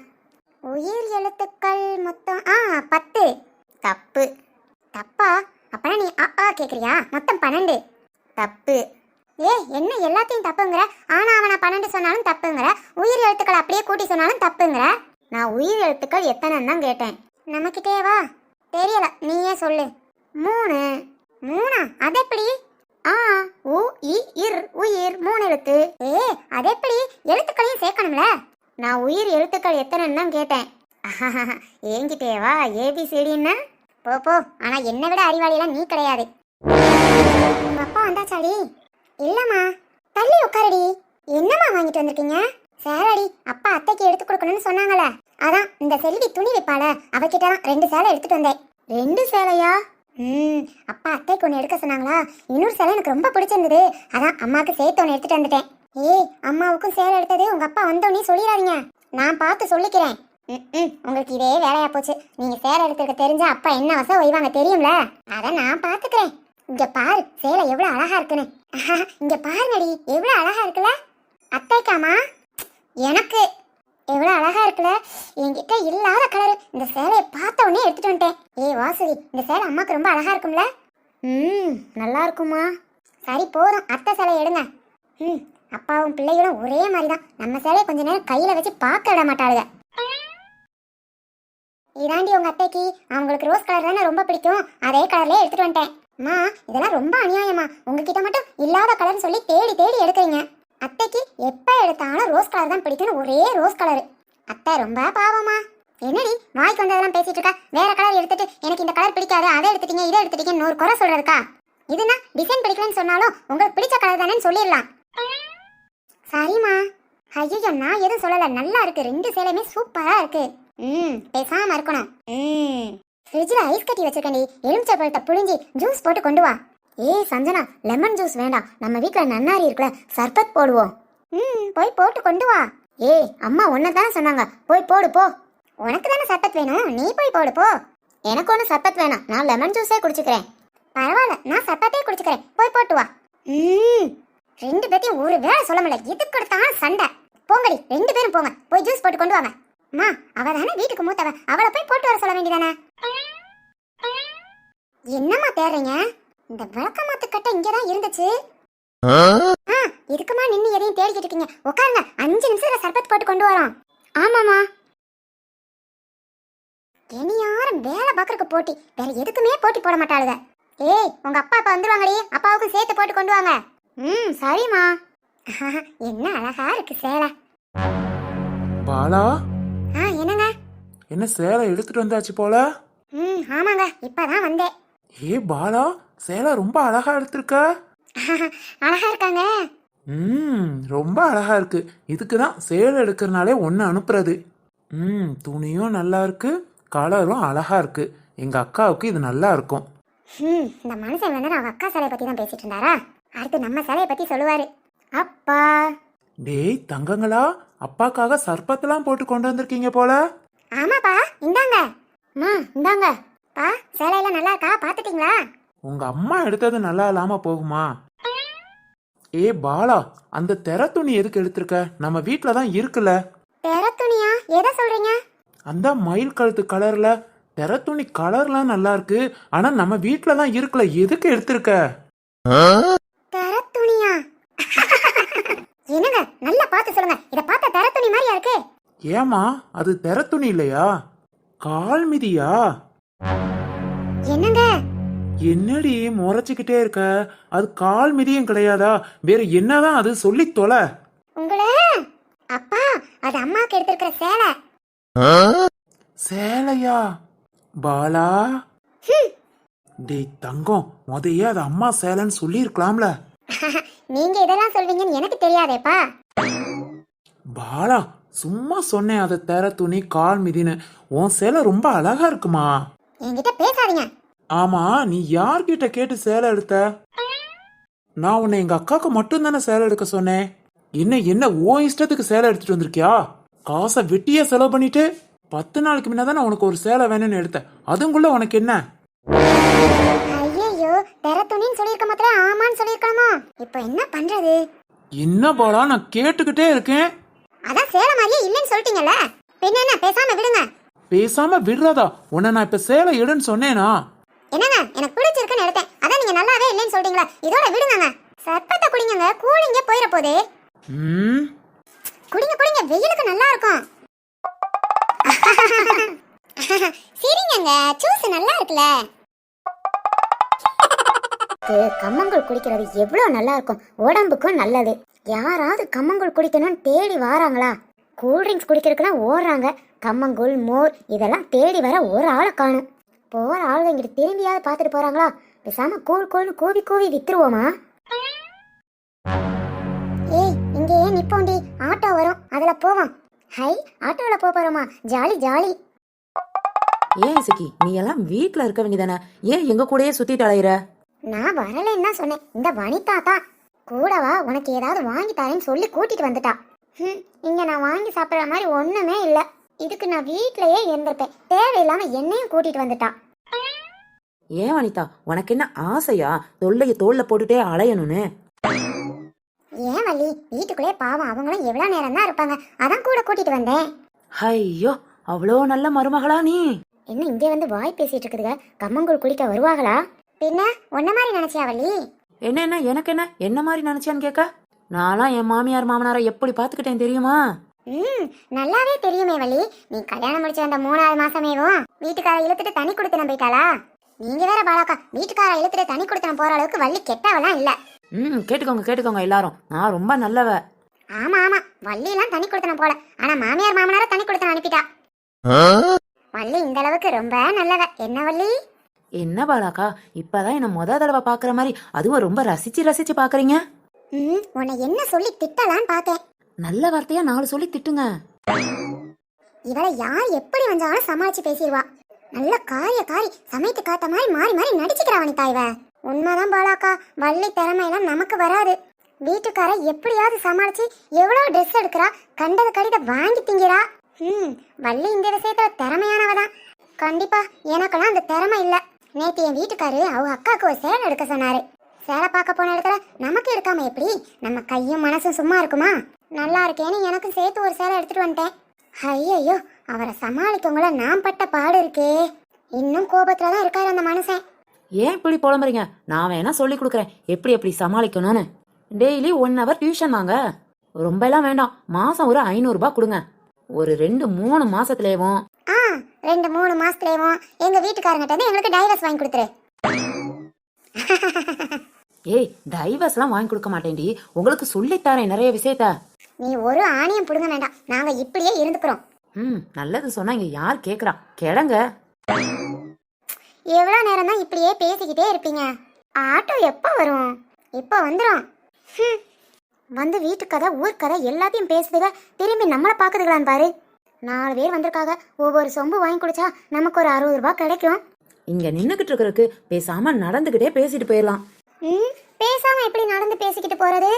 [SPEAKER 1] உயிர் எழுத்துக்கள் மொத்தம் ஆ பத்து. தப்பு. தப்பா? அப்பனா நீ ஆ கேக்குறியா? மொத்தம் பன்னெண்டு. தப்பு. ஏ என்ன எல்லாத்தையும் தப்புங்கிற? ஆனா அவனை பன்னெண்டு சொன்னாலும் தப்புங்கிற? உயிர் எழுத்துக்கள் அப்படியே கூட்டி சொன்னாலும் தப்புங்கிற? நான் உயிர் எழுத்துக்கள் எத்தனைன்னு தான் கேட்டேன். நமக்கிட்டே வா. தெரியல நீயே சொல்லு. மூணு. மூணா? அது எப்படி ஆ உ இ இர் உயிர் மூணு எழுத்து. ஏ அது எப்படி? எழுத்துக்களையும் சேர்க்கணும்ல? நான் உயிர் எழுத்துக்கள் எத்தனைன்னு தான் கேட்டேன். ஏங்கிட்டேவா? ஏபிசிடின்னா போ போ ஆனா என்னை விட அறிவாளியெல்லாம் நீ கிடையாது. அப்பா வந்தாச்சாடி? இல்லம்மா. தள்ளி உட்காரடி. என்னம்மா வாங்கிட்டு வந்திருக்கீங்க? சேலடி அப்பா அத்தைக்கு எடுத்து கொடுக்கணும்னு சொன்னாங்களே. அதான் இந்த செல்வி துணி வைப்பாள அவகிட்ட தான் ரெண்டு சேலை எடுத்துட்டு வந்தேன். ரெண்டு சேலையா? ம் அப்பா அத்தைக்கு ஒன்று எடுக்க சொன்னாங்களா? இன்னொரு சேலை எனக்கு ரொம்ப பிடிச்சிருந்தது. அதான் அம்மாவுக்கு சேர்த்து ஒன்று எடுத்துட்டு வந்துட்டேன். ஏய் அம்மாவுக்கும் சேலை எடுத்தது உங்க அப்பா வந்தோடனே சொல்லிடாதீங்க. நான் பார்த்து சொல்லிக்கிறேன். ம், ம், உங்களுக்கு இதே வேலையா போச்சு. நீங்க சேலை எடுத்துக்க தெரிஞ்சா அப்பா என்ன வசம் ஒய்வாங்க தெரியும்ல? அதை நான் பாத்துக்கிறேன் இங்க பாரு சேலை எவ்வளவு அழகா இருக்குன்னு. அஹாஹா இங்கே பாரு பாருங்கடி எவ்வளவு அழகா இருக்குல்ல? அத்தைக்காமா எனக்கு எவ்வளோ அழகா இருக்குல்ல? என்கிட்ட இல்லாத கலர் இந்த சேலையை பார்த்த உடனே எடுத்துட்டு வந்துட்டேன். ஏய் வாசுகி இந்த சேலை அம்மாவுக்கு ரொம்ப அழகா இருக்கும்ல? ம் நல்லா இருக்குமா சரி போதும். அத்தை சேலை எடுங்க. ம் அப்பாவும் பிள்ளைகளும் ஒரே மாதிரி தான் நம்ம சேலையை கொஞ்ச நேரம் கையில வச்சு பார்க்க விட மாட்டாளுங்க இதாண்டி உங்க அத்தைக்கு. அவங்களுக்கு ரோஸ் கலர் தானே ரொம்ப பிடிக்கும். அதே கலர்லயே எடுத்துட்டு வந்துட்டேன். அம்மா இதெல்லாம் ரொம்ப அநியாயமா. உங்ககிட்ட மட்டும் இல்லாத கலர்னு சொல்லி தேடி தேடி எடுக்கிறீங்க. அத்தைக்கு எப்போ எடுத்தாலும் ரோஸ் கலர் தான் பிடிக்கும்னு ஒரே ரோஸ் கலர் அத்தை ரொம்ப பாவமா. என்னடி வாய்க்கு வந்ததெல்லாம் பேசிட்டு இருக்கா? வேற கலர் எடுத்துட்டு எனக்கு இந்த கலர் பிடிக்காது அதை எடுத்துட்டீங்க இதை எடுத்துட்டீங்கன்னு ஒரு குறை சொல்றதுக்கா? இதுனா டிசைன் பிடிக்கலன்னு சொன்னாலும் உங்களுக்கு பிடிச்ச கலர் தானேன்னு சொல்லிடலாம். சரிம்மா. ஐயோ நான் எதுவும் சொல்லல. நல்லா இருக்கு. ரெண்டு சேலையுமே சூப்பரா இருக்கு. ம் பேசாம இருக்கணும். ம். ஃப்ரிட்ஜில் ஐஸ் கட்டி வச்சிருக்கேன்டி. எலுமிச்சை பழத்தை புழிஞ்சி ஜூஸ் போட்டு கொண்டு வா. ஏய் சஞ்சனா லெமன் ஜூஸ் வேண்டாம். நம்ம வீட்டில் நன்னாரி இருக்குல்ல சர்பத் போடுவோம். ம் போய் போட்டு கொண்டு வா. ஏய் அம்மா ஒன்று தானே சொன்னாங்க. போய் போடு போ. உனக்கு தானே சர்பத் வேணும்? நீ போய் போடு போ. எனக்கு ஒன்றும் சர்பத் வேணாம். நான் லெமன் ஜூஸே குடிச்சுக்கிறேன். பரவாயில்ல நான் சர்பத்தே குடிச்சுக்கிறேன். போய் போட்டு வா. ம். ரெண்டு பேர்த்தையும் ஒரு வேளை சொல்ல முடியல. எது கொடுத்தாலும் சண்டை. போங்கடி ரெண்டு பேரும் போங்க. போய் ஜூஸ் போட்டு கொண்டு வாங்க. அம்மா அவ தானே வீட்டுக்கு மூத்தவ. அவளை போய் போட்டு வர சொல்ல வேண்டியதானே? என்னம்மா தேடுறீங்க? இந்த விளக்கமாத்து கட்டை இங்கதான் இருந்துச்சு. ஆ? இதுக்குமா நின்னு எதையும் தேடிக்கிட்டு இருக்கீங்க. உட்காருங்க அஞ்சு நிமிஷத்துல சர்பத் போட்டு கொண்டு வரோம். ஆமாமா இனி யாரும் வேலை பார்க்கறதுக்கு போட்டி. வேற எதுக்குமே போட்டி போட மாட்டாளுங்க ஏய் உங்க அப்பா அப்பா வந்துருவாங்கடி அப்பாவுக்கும் சேர்த்து போட்டு கொண்டு வாங்க. ம் சரிம்மா. என்ன அழகா இருக்கு சேலை.
[SPEAKER 4] பாலா?
[SPEAKER 1] ஆ என்னங்க?
[SPEAKER 4] என்ன சேலை எடுத்துட்டு வந்தாச்சு போல?
[SPEAKER 1] ம் ஆமாங்க. இப்பதான் வந்தேன்.
[SPEAKER 4] ஏ பாலா சேலை ரொம்ப அழகா எடுத்திருக்க.
[SPEAKER 1] அழகா இருக்காங்க.
[SPEAKER 4] ம் ரொம்ப அழகா இருக்கு. இதுக்கு தான் சேலை எடுக்கிறனாலே ஒன்று அனுப்புறது. ம் துணியும் நல்லா இருக்கு கலரும் அழகா இருக்கு. எங்க அக்காவுக்கு இது நல்லா இருக்கும்.
[SPEAKER 1] ம் இந்த மனுஷன் வந்து அவங்க அக்கா சிலையை பத்தி தான் பேசிட்டு இருந்தாரா? அடுத்து நம்ம சிலையை பத்தி சொல்லுவாரு. அப்பா.
[SPEAKER 4] டேய் தங்கங்களா அப்பாக்காக சர்பத்தெல்லாம் போட்டு கொண்டு வந்திருக்கீங்க போல.
[SPEAKER 1] ஆமாப்பா இந்தாங்க. அம்மா இந்தாங்க. பா சேலையெல்லாம் நல்லா இருக்கா பாத்துட்டீங்களா
[SPEAKER 4] உங்க அம்மா எடுத்தது நல்லா இல்லாம போகுமா? ஏ பாலா அந்த தெர துணி எதுக்கு எடுத்திருக்க? நம்ம வீட்ல தான் இருக்குல்ல.
[SPEAKER 1] பெற துணியா? எதை சொல்றீங்க?
[SPEAKER 4] அந்த மயில் கழுத்து கலர்ல தெர துணி கலர்லாம் நல்லா இருக்கு ஆனா நம்ம வீட்ல தான் இருக்குல்ல எதுக்கு எடுத்திருக்க?
[SPEAKER 1] பெற துணியா? என்னங்க நல்லா பார்த்து சொல்லுங்க. இத பார்த்தா பெற துணி மாதிரியா இருக்கு?
[SPEAKER 4] ஏமா அது தெர துணி இல்லையா? கால் மிதியா?
[SPEAKER 1] என்னங்க?
[SPEAKER 4] என்னடி முறைச்சுக்கிட்டே இருக்க? அது கால் மிதியும் கிடையாதா? வேற என்னதான் அது? சொல்லி தொலை.
[SPEAKER 1] உங்கள? அப்பா அது அம்மாக்கு எடுத்திருக்கிற சேலை.
[SPEAKER 4] சேலையா? பாலா? டேய் தங்கம் முதைய அது அம்மா சேலைன்னு சொல்லியிருக்கலாம்ல.
[SPEAKER 1] நீங்க இதெல்லாம் சொல்வீங்கன்னு எனக்கு தெரியாதேப்பா.
[SPEAKER 4] பாலா சும்மா சொன்னேன் அதை தெர துணி கால் மிதின்னு. உன் சேலை ரொம்ப அழகா இருக்குமா?
[SPEAKER 1] என்கிட்ட பேசாதீங்க.
[SPEAKER 4] ஆமா நீ யார்கிட்ட கேட்டு சேலை எடுத்த? நான் உன்னை எங்க அக்காவுக்கு மட்டும் தானே சேலை எடுக்க சொன்னேன். என்ன என்ன ஓ இஷ்டத்துக்கு சேலை எடுத்துட்டு வந்திருக்கியா? காசை வெட்டியா செலவு பண்ணிட்டு பத்து நாளைக்கு முன்ன தானே உனக்கு ஒரு சேலை வேணும்னு எடுத்தேன் அதுக்குள்ள உனக்கு என்ன?
[SPEAKER 1] ஐயோ பெற துணின்னு சொல்லியிருக்க மாத்திரம் ஆமான்னு சொல்லியிருக்கணுமோ? இப்போ என்ன பண்றது?
[SPEAKER 4] என்ன பாலா நான் கேட்டுக்கிட்டே இருக்கேன்.
[SPEAKER 1] அதான் சேலை மாதிரியே இல்லைன்னு சொல்லிட்டீங்கல்ல? பின்ன என்ன பேசாம விடுங்க.
[SPEAKER 4] பேசாம விடுறதா? உன்னை நான் இப்ப சேலை எடுன்னு சொன்னேனா?
[SPEAKER 1] என்னங்க எனக்கு பிடிச்சிருக்குன்னு எடுத்தேன். அதான் நீங்க நல்லாவே இல்லைன்னு சொல்றீங்களா. இதோட விடுங்க சர்பத்தை குடிங்க கூலிங்கே போயிட போகுது
[SPEAKER 4] ம்?
[SPEAKER 1] குடிங்க குடிங்க. வெயிலுக்கு நல்லா இருக்கும். சரிங்கங்க. ஜூஸ் நல்லா இருக்குல்ல. கம்மங்கூழ் குடிக்கிறது எவ்வளோ நல்லா இருக்கும். உடம்புக்கும் நல்லது. யாராவது கம்மங்கூழ் குடிக்கணும்னு தேடி வாராங்களா? கூல் ட்ரிங்க்ஸ் குடிக்கிறதுக்குலாம் ஓடுறாங்க. கம்மங்கூழ் மோர் இதெல்லாம் தேடி வர ஒரு ஆளை காணும். போற ஆளுங்க இங்கிட்டு திரும்பியாவது பார்த்துட்டு போறாங்களா? பேசாம கூழ் கூழ்னு கூவி கூவி வித்துருவோமா? ஏய் இங்கே ஏன் நிப்போண்டி? ஆட்டோ வரும். அதுல போவோம். ஹை ஆட்டோல போக போறோமா? Jolly jolly.
[SPEAKER 2] ஏன் இசக்கி நீ எல்லாம் வீட்ல இருக்க வேண்டியதானே? ஏன் எங்க கூடயே சுத்திட்டு அலையிற?
[SPEAKER 1] நான் வரலைன்னு தான் சொன்னேன். இந்த வனிதா தான். கூடவா? உனக்கு ஏதாவது வாங்கி தரேன்னு சொல்லி கூட்டிட்டு வந்துட்டா. ஹம், இங்க நான் வாங்கி சாப்பிடுற மாதிரி ஒண்ணுமே இல்ல. இதுக்கு நான் வீட்லயே இருந்திருப்பேன். தேவையில்லாம என்னையும் கூட்டிட்டு வந்துட்டா.
[SPEAKER 2] ஏன் வனிதா? உனக்கு என்ன ஆசையா? தொல்லைய தோல்ல போட்டுட்டே அலையணும்னு?
[SPEAKER 1] ஏன் வள்ளி? வீட்டுக்குள்ளே பாவம் அவங்களும் எவ்வளவு நேரம் தான் இருப்பாங்க. அதான் கூட கூட்டிட்டு வந்தேன்.
[SPEAKER 2] ஐயோ அவ்வளோ நல்ல மருமகளா நீ?
[SPEAKER 1] என்ன இங்கே வந்து வாய் பேசிட்டு இருக்குதுங்க? கம்மங்கூழ் குடிக்க வருவாங்களா? பின்ன உன்ன மாதிரி நினைச்சியா வள்ளி?
[SPEAKER 2] என்ன என்ன எனக்கு என்ன? என்ன மாதிரி நினைச்சான்னு கேட்க? நான்லாம் என் மாமியார் மாமனாரை எப்படி பாத்துக்கிட்டேன் தெரியுமா?
[SPEAKER 1] ம் நல்லாவே தெரியுமே வள்ளி. நீ கல்யாணம் முடிச்ச அந்த மூணாவது மாசமேவும் வீட்டுக்கார இழுத்துட்டு தனி கொடுத்தனம் போயிட்டாளா? நீங்க வேற பாலாக்கா வீட்டுக்கார இழுத்துட்டு தனி கொடுத்தனம் போற அளவுக்கு வள்ளி கெட்டவெல்லாம் இல்ல.
[SPEAKER 2] ம் கேட்டுக்கோங்க கேட்டுக்கோங்க எல்லாரும். நான் ரொம்ப நல்லவ.
[SPEAKER 1] ஆமா ஆமா வள்ளிலாம் தனி கொடுத்தனம் போல. ஆனா மாமியார் மாமனார தனி கொடுத்தனம் அனுப்பிட்டா. வள்ளி இந்த அளவுக்கு ரொம்ப நல்லவ. என்ன வள்ளி?
[SPEAKER 2] என்ன பாலாக்கா இப்பதான் என்ன முத தடவை பாக்குற மாதிரி. அதுவும் ரொம்ப ரசிச்சு ரசிச்சு பாக்குறீங்க?
[SPEAKER 1] ம் உன்னை என்ன சொல்லி திட்டலான்னு பார்த்தேன்
[SPEAKER 2] நல்ல வார்த்தையா நாலு சொல்லி திட்டுங்க.
[SPEAKER 1] இவளை யார் எப்படி வந்தாலும் சமாளிச்சு பேசிடுவா. நல்ல காரிய காரி சமைத்து காத்த மாதிரி மாறி மாறி நடிச்சுக்கிறா வனிதா இவ. உண்மைதான் பாலாக்கா வள்ளி திறமையெல்லாம் நமக்கு வராது. வீட்டுக்கார எப்படியாவது சமாளிச்சு எவ்வளவு ட்ரெஸ் எடுக்கிறா கண்டது கடித வாங்கி திங்கிறா. ம் வள்ளி இந்த விஷயத்துல திறமையானவ தான் கண்டிப்பா எனக்கெல்லாம் அந்த திறமை இல்ல. நேற்று என் வீட்டுக்காரு அவங்க அக்காவுக்கு ஒரு சேலை எடுக்க சொன்னாரு. சேலை பார்க்க போன இடத்துல நமக்கு எடுக்காம எப்படி? நம்ம கையும் மனசும் சும்மா இருக்குமா? நல்லா இருக்கேன்னு எனக்கும் சேர்த்து ஒரு சேலை எடுத்துட்டு வந்துட்டேன். ஐயையோ அவரை சமாளிக்கவங்கள நான் பட்ட பாடு இருக்கே. இன்னும் கோபத்துல தான் இருக்காரு அந்த மனுஷன்.
[SPEAKER 2] ஏன் இப்படி புலம்புறீங்க? நான் வேணா சொல்லி கொடுக்குறேன். எப்படி எப்படி சமாளிக்கணும்னு. டெய்லி ஒன் ஹவர் டியூஷன் வாங்க. ரொம்ப எல்லாம் வேண்டாம். மாசம் ஒரு ஐநூறு ரூபாய் கொடுங்க. ஒரு ரெண்டு மூணு மாசத்துலேயும்
[SPEAKER 1] ஆ ரெண்டு மூணு மாசத்துலயும் எங்க வீட்டுக்காரங்கிட்ட இருந்து எங்களுக்கு டைவர்ஸ் வாங்கி கொடுத்துரு.
[SPEAKER 2] ஏய் டைவர்ஸ்லாம் வாங்கி கொடுக்க மாட்டேன்டி. உங்களுக்கு சொல்லித்தரேன் நிறைய விஷயத்த.
[SPEAKER 1] நீ ஒரு ஆணியம் புடுங்க வேண்டாம். நாங்க இப்படியே இருந்துக்கிறோம்.
[SPEAKER 2] ம் நல்லது சொன்னா இங்க யார் கேக்குறா? கிளங்க.
[SPEAKER 1] எவ்வளவு நேரம் தான் இப்படியே பேசிக்கிட்டே இருப்பீங்க? ஆட்டோ எப்போ வரும்? இப்போ வந்துடும். வந்து வீட்டு கதை ஊர் கதை எல்லாத்தையும் பேசுதுக. திரும்பி நம்மளை பார்க்குதுங்களான்னு பாரு. நாலு பேர் வந்திருக்காங்க ஒவ்வொரு சொம்பு வாங்கி குடிச்சா நமக்கு ஒரு அறுபது ரூபாய் கிடைக்கும்.
[SPEAKER 2] இங்க நின்னுகிட்டு இருக்கறதுக்கு பேசாம நடந்துகிட்டே பேசிட்டு போயிடலாம்.
[SPEAKER 1] ம் பேசாம எப்படி நடந்து பேசிக்கிட்டு போறது?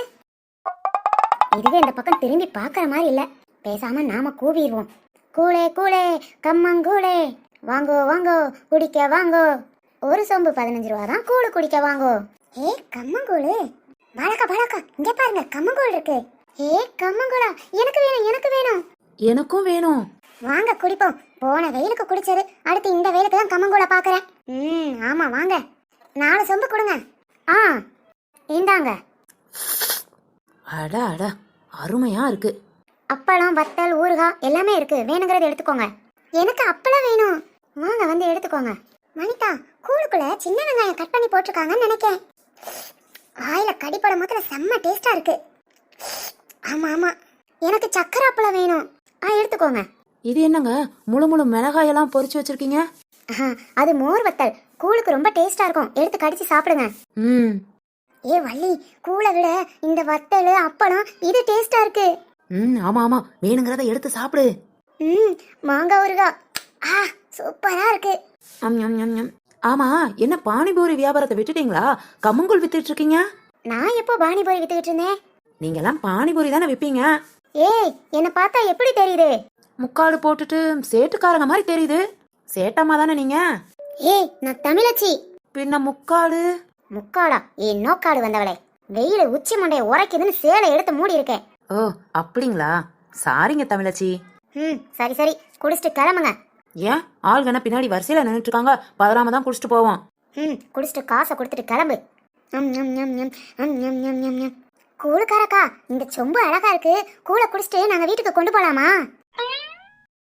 [SPEAKER 1] இதுவே இந்த பக்கம் திரும்பி பார்க்கற மாதிரி இல்ல. பேசாம நாம கூவிடுவோம். கூளே கூளே கம்மங்கூளே வாங்கோ வாங்கோ குடிக்க வாங்கோ. ஒரு சொம்பு பதினஞ்சு ரூபா தான் கூழு குடிக்க வாங்கோ. ஏ கம்மங்கூழு பழக்கா பழக்கா இங்க பாருங்க கம்மங்கூழ் இருக்கு. ஏ கம்மங்கூழா எனக்கு வேணும் எனக்கு வேணும்.
[SPEAKER 2] எனக்கும் வேணும்.
[SPEAKER 1] வாங்க குடிப்போம். போன வெயிலுக்கு குடிச்சது. அடுத்து இந்த வெயிலுக்கு தான் கம்மங்கூழ பாக்குறேன். ம் ஆமா வாங்க. நாலு சொம்பு கொடுங்க. ஆ இந்தாங்க.
[SPEAKER 2] அட அட அருமையா இருக்கு.
[SPEAKER 1] அப்பளம் வத்தல் ஊறுகாய் எல்லாமே இருக்கு. வேணுங்கிறத எடுத்துக்கோங்க. எனக்கு அப்பளம் வேணும். வாங்க வந்து எடுத்துக்கோங்க. வனிதா கூழுக்குள்ள சின்ன வெங்காயம் கட் பண்ணி போட்டிருக்காங்கன்னு நினைக்கேன். ஆயில கடிப்பட மாத்திர செம்ம டேஸ்டா இருக்கு. ஆமா ஆமா. எனக்கு சக்கரை அப்பளம் வேணும். ஆ எடுத்துக்கோங்க.
[SPEAKER 2] இது என்னங்க? முழு முழு மிளகாயெல்லாம் பொரிச்சு வச்சிருக்கீங்க?
[SPEAKER 1] ஆஹா, அது மோர் வத்தல். கூழுக்கு ரொம்ப டேஸ்டா இருக்கும். எடுத்து கடிச்சு சாப்பிடுங்க.
[SPEAKER 2] ம்.
[SPEAKER 1] ஏ வள்ளி கூழை விட இந்த வத்தல் அப்பளம் இது டேஸ்டா இருக்கு.
[SPEAKER 2] ம் ஆமா ஆமா. வேணுங்கிறத எடுத்து சாப்பிடு.
[SPEAKER 1] ம் மாங்காய் ஊறுகாய். ஆ சூப்பரா இருக்கு.
[SPEAKER 2] அம், ஞம், ஞம், ஞம். ஆமா என்ன பானிபூரி வியாபாரத்தை விட்டுட்டீங்களா? கம்மங்கூழ் வித்துட்டு இருக்கீங்க
[SPEAKER 1] நான் எப்போ பானிபூரி வித்துக்கிட்டு இருந்தேன்?
[SPEAKER 2] நீங்க எல்லாம் பானிபூரி தானே விப்பீங்க?
[SPEAKER 1] ஏய் என்ன பார்த்தா எப்படி தெரியுது?
[SPEAKER 2] முக்காடு போட்டுட்டு சேட்டுக்காரங்க மாதிரி தெரியுது. சேட்டம்மா தானே நீங்க?
[SPEAKER 1] ஏய் நான் தமிழச்சி.
[SPEAKER 2] பின்ன முக்காடு.
[SPEAKER 1] முக்காடா ஏன் நோக்காடு வந்தவளே. வெயில உச்சி மண்டைய உரைக்குதுன்னு சேலை எடுத்து மூடி இருக்கேன்.
[SPEAKER 2] ஓ அப்படிங்களா? சாரிங்க தமிழச்சி.
[SPEAKER 1] ம் சரி சரி. குடிச்சிட்டு கிளம்புங்க.
[SPEAKER 2] ஏன்? ஆள்கன பின்னாடி வரிசையில நின்றுட்டு இருக்காங்க பதறாம தான் குடிச்சிட்டு போவோம்.
[SPEAKER 1] ம் குடிச்சிட்டு காசை கொடுத்துட்டு கிளம்பு. ம் ம் ம் ம் ம் ம் ம் ம் ம் கூழுக்காரக்கா இந்த சொம்பு அழகா இருக்கு. கூழை குடிச்சிட்டு நாங்க வீட்டுக்கு கொண்டு போலாமா?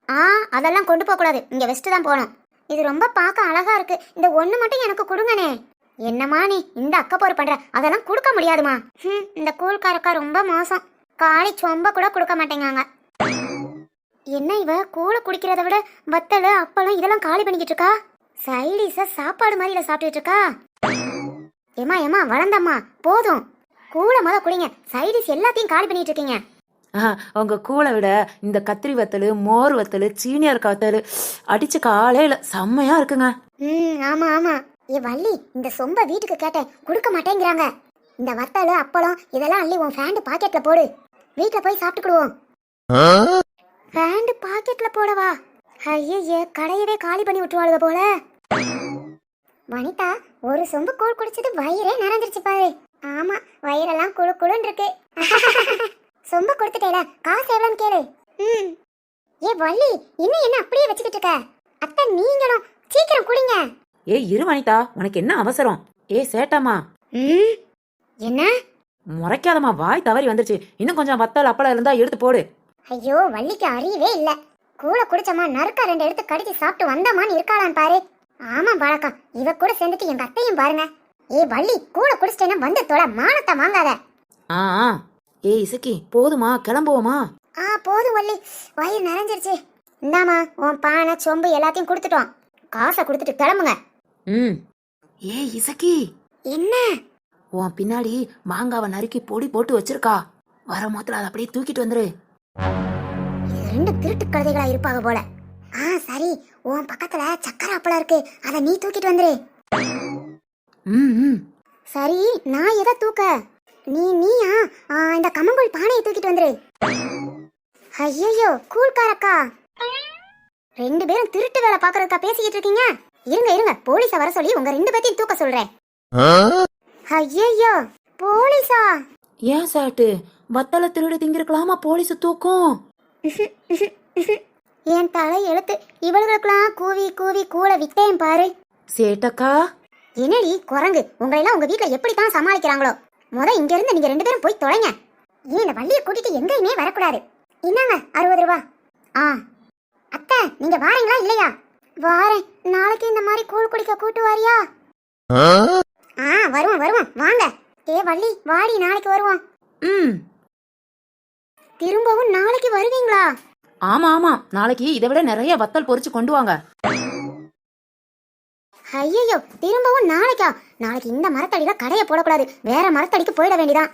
[SPEAKER 1] ஆ அதெல்லாம் கொண்டு போக கூடாது இங்க வெஸ்ட் தான் போகணும். இது ரொம்ப பார்க்க அழகா இருக்கு. இந்த ஒண்ணு மட்டும் எனக்கு கொடுங்கனே என்னம்மா நீ இந்த அக்கப்போர் பண்ற? அதெல்லாம் கொடுக்க முடியாதுமா. ம் இந்த கூழ்காரக்கா ரொம்ப மோசம். காலி சொம்ப கூட கொடுக்க மாட்டேங்காங்க. என்ன இவ? கூழ குடிக்கிறத விட வத்தல் அப்பளம் இதெல்லாம் காலி பண்ணிக்கிட்டு இருக்கா? சைடிஸ சாப்பாடு மாதிரில சாப்பிட்டுட்டு இருக்கா? ஏமா ஏமா வளர்ந்தம்மா போதும். கூழ முத குடிங்க. சைடிஸ் எல்லாத்தையும் காலி பண்ணிட்டு இருக்கீங்க.
[SPEAKER 2] உங்க கூளை விட இந்த கத்திரி வத்தல் மோர் வத்தல் சீனியர் வத்தல் அடிச்சு காலையில செம்மையா இருக்குங்க.
[SPEAKER 1] ம் ஆமா ஆமா. ஏ வள்ளி இந்த சொம்ப வீட்டுக்கு கேட்டேன். கொடுக்க மாட்டேங்கிறாங்க. இந்த வத்தல் அப்பளம் இதெல்லாம் அள்ளி உன் ஃபேண்ட் பாக்கெட்ல போடு. வீட்ல போய் சாப்பிட்டுக்கிடுவோம் ஃபேண்ட் பாக்கெட்ல போடவா? ஐயே கடையவே காலி பண்ணி விட்டுருவாளுக போல. வனிதா ஒரு சொம்பு கூழ் குடிச்சது வயிறே நிறைஞ்சிருச்சு பாரு. ஆமா வயிறெல்லாம் குழு குழுன்னு இருக்கு. சொம்ப கொடுத்துட்டேல காசு எவ்வளோன்னு கேளு. ம். ஏ வள்ளி இன்னும் என்ன அப்படியே வச்சுக்கிட்டு இருக்க? அத்தை நீங்களும் சீக்கிரம் குடிங்க.
[SPEAKER 2] ஏ இரு வனிதா உனக்கு என்ன அவசரம்? ஏ சேட்டாமா
[SPEAKER 1] ம்? என்ன?
[SPEAKER 2] முறைக்காதம்மா வாய் தவறி வந்துருச்சு. இன்னும் கொஞ்சம் வத்தல் அப்பளம் இருந்தா எடுத்து போடு.
[SPEAKER 1] ஐயோ வள்ளிக்கு அறியவே இல்ல. கூழ குடிச்சமா நறுக்கா ரெண்டு எடுத்து கடிச்சு சாப்பிட்டு வந்தமான்னு இருக்காளான்னு பாரு. ஆமா பழக்கம் இவ கூட சேர்ந்துட்டு எங்க அத்தையும் பாருங்க. ஏ வள்ளி கூழ குடிச்சிட்டேன்னா வந்து தொலை மானத்தை வாங்காத.
[SPEAKER 2] ஆ ஆ. ஏ இசக்கி போதுமா? கிளம்புவோமா?
[SPEAKER 1] ஆ போதும் வள்ளி. வயிறு நிறைஞ்சிருச்சு. இந்தாமா உன் பானை சொம்பு எல்லாத்தையும் கொடுத்துட்டோம். காசை கொடுத்துட்டு கிளம்புங்க.
[SPEAKER 2] ம். ஏ இசக்கி.
[SPEAKER 1] என்ன?
[SPEAKER 2] உன் பின்னாடி மாங்காவை நறுக்கி பொடி போட்டு வச்சிருக்கா. வர மொத்தல அதை அப்படியே தூக்கிட்டு வந்துரு.
[SPEAKER 1] ரெண்டு திருட்டு கழுதைகளா இருப்பாங்க போல. ஆ சரி. உன் பக்கத்துல சக்கரை அப்பளம் இருக்கு. அதை நீ தூக்கிட்டு வந்துரு.
[SPEAKER 2] ம் ம்.
[SPEAKER 1] சரி நான் எதை தூக்க? நீ நீயா? ஆ, இந்த கம்மங்கூழ் பானையை தூக்கிட்டு வந்துரு. ஐயோ கூழ்காரக்கா. ரெண்டு பேரும் திருட்டு வேலை பாக்குறதுக்கா பேசிக்கிட்டு இருக்கீங்க? இருங்க இருங்க. போலீஸ வர சொல்லி உங்க ரெண்டு பேத்தையும் தூக்க சொல்றேன். ஐயோ போலீஸா?
[SPEAKER 2] ஏன் சாட்டு? வத்தலை திருடி திங்கிருக்கலாமா போலீஸ் தூக்கும்?
[SPEAKER 1] என் தலை எழுத்து. இவளுகளுக்கெல்லாம் கூவி கூவி கூல வித்தேன் பாரு.
[SPEAKER 2] சேட்டக்கா.
[SPEAKER 1] என்னடி குரங்கு? உங்களெல்லாம் உங்க வீட்ல எப்படி தான் சமாளிக்கிறாங்களோ? முத இங்க இருந்து நீங்க ரெண்டு பேரும் போய் தொலைங்க. இனி இந்த வள்ளியை கூட்டிட்டு எங்கேயுமே வரக்கூடாது. இன்னாங்க அறுபது ரூபா. ஆ. அத்தை நீங்க வாரீங்களா இல்லையா? வாரேன். நாளைக்கு இந்த மாதிரி கூழ் குடிக்க கூட்டு வாரியா? ஆ வருவோம் வருவோம். வாங்க. ஏ வள்ளி வாடி நாளைக்கு வருவோம்.
[SPEAKER 2] ம்.
[SPEAKER 1] திரும்பவும் நாளைக்கு வருவீங்களா?
[SPEAKER 2] ஆமா ஆமா. நாளைக்கு இதை விட நிறைய வத்தல் பொரிச்சு கொண்டு வாங்க.
[SPEAKER 1] ஐயோ திரும்பவும் நாளைக்கா? நாளைக்கு இந்த மரத்தடியில கடையை போடக்கூடாது. வேற மரத்தடிக்கு போயிட வேண்டியதான்